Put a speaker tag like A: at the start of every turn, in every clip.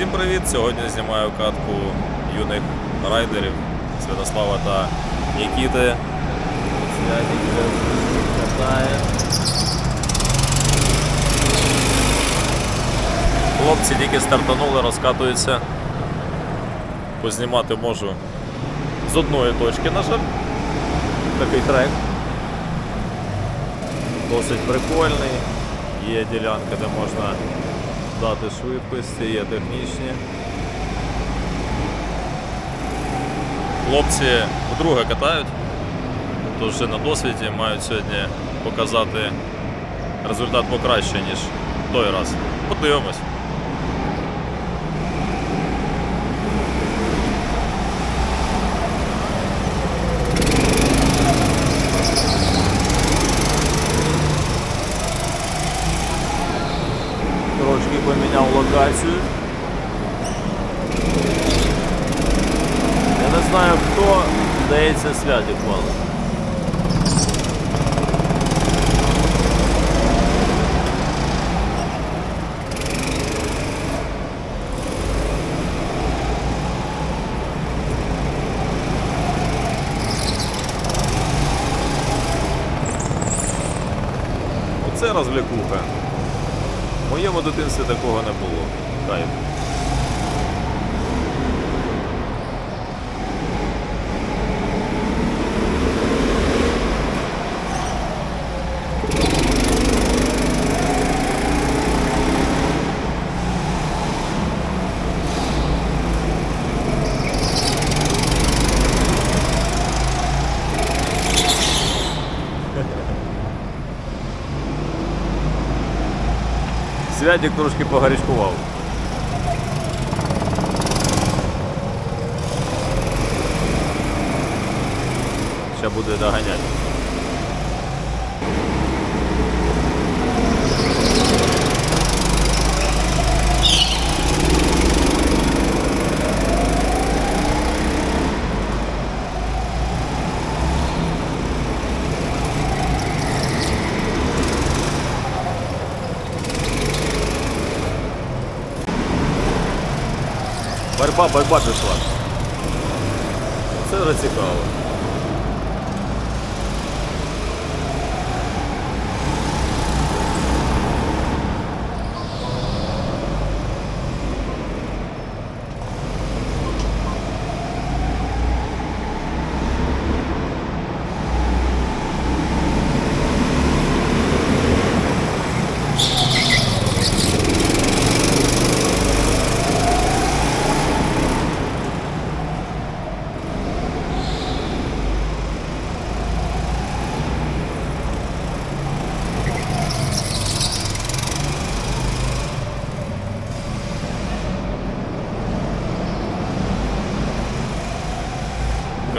A: Всім привіт! Сьогодні знімаю катку юних райдерів Святослава та Нікіти. Катає. Хлопці тільки стартанули, розкатуються. Познімати можу з одної точки, на жаль. Такий трек. Досить прикольний. Є ділянка, де можна дати швидкості, є технічні. Хлопці вдруге катають, тож вже на досвіді мають сьогодні показати результат покраще, ніж той раз. Подивимось. Трошки поміняв локацію. Я не знаю хто, здається, святик мало. Оце розвлікуха. Моєму дитинстві такого не було. Кайф. Святик трошки погарячкував. Ще буде доганяти. Борьба, борьба пішла. Це вже цікаво.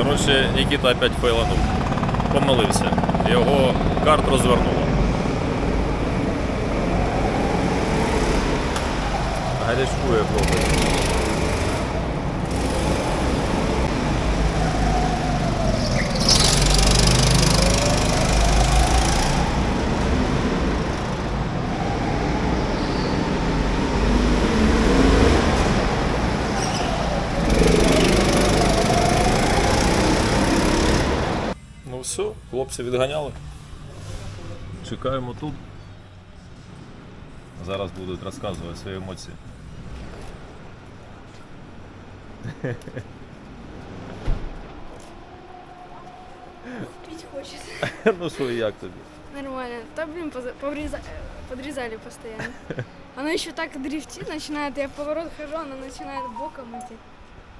A: Коротше, Нікіта опять фейланув. Помилився. Його карт розвернуло. Гарячкує хлопець. Ну все, хлопці відганяли. Чекаємо тут. Зараз будуть розказувати свої емоції.
B: Пить хочет.
A: ну що, як тобі?
B: Нормально. Да, блин, поза- повреза- подрезали постоянно. Оно еще так дрифтит, начинает, я в поворот хожу, оно начинает боком идти.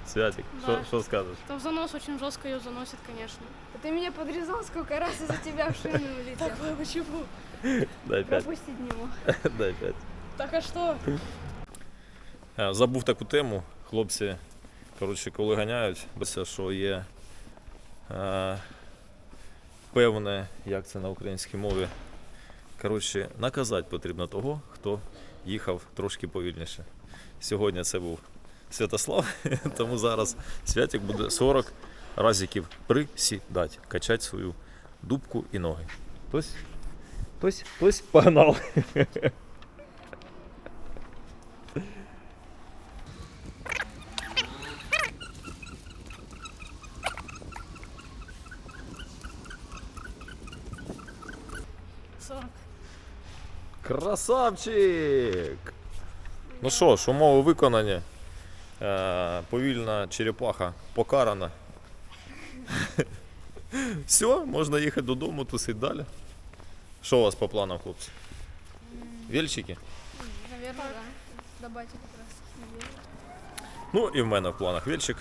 A: Святик,
C: Да.
A: що, що скажеш?
C: Там занос очень жестко ее заносит, конечно.
B: А Ты меня подрезал сколько раз из-за тебя в шину улетел.
C: Такое почему?
A: Дай п'ять.
B: Пропустить не мог.
A: Дай п'ять.
C: Так а что?
A: Забув таку тему. Хлопці, коротше, коли ганяють, все, що є е, певне, як це на українській мові. Коротше, наказати потрібно того, хто їхав трошки повільніше. Сьогодні це був Святослав. Тому зараз святик буде 40 разиків присідати, качати свою дубку і ноги. Хтось, хтось, хтось погнав. Красавчик! Ну що ж, умови виконання. Е, повільна черепаха покарана. Все, можна їхати додому, тусити далі. Що у вас по планам, хлопці? Вільчики?
B: Наверное, да. До баті якраз.
A: Ну і в мене в планах вільчик.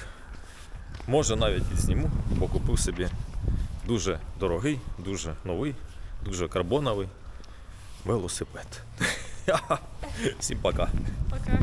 A: Може навіть і зніму, бо купив собі дуже дорогий, дуже новий, дуже карбоновий велосипед. Всім пока.
C: Пока.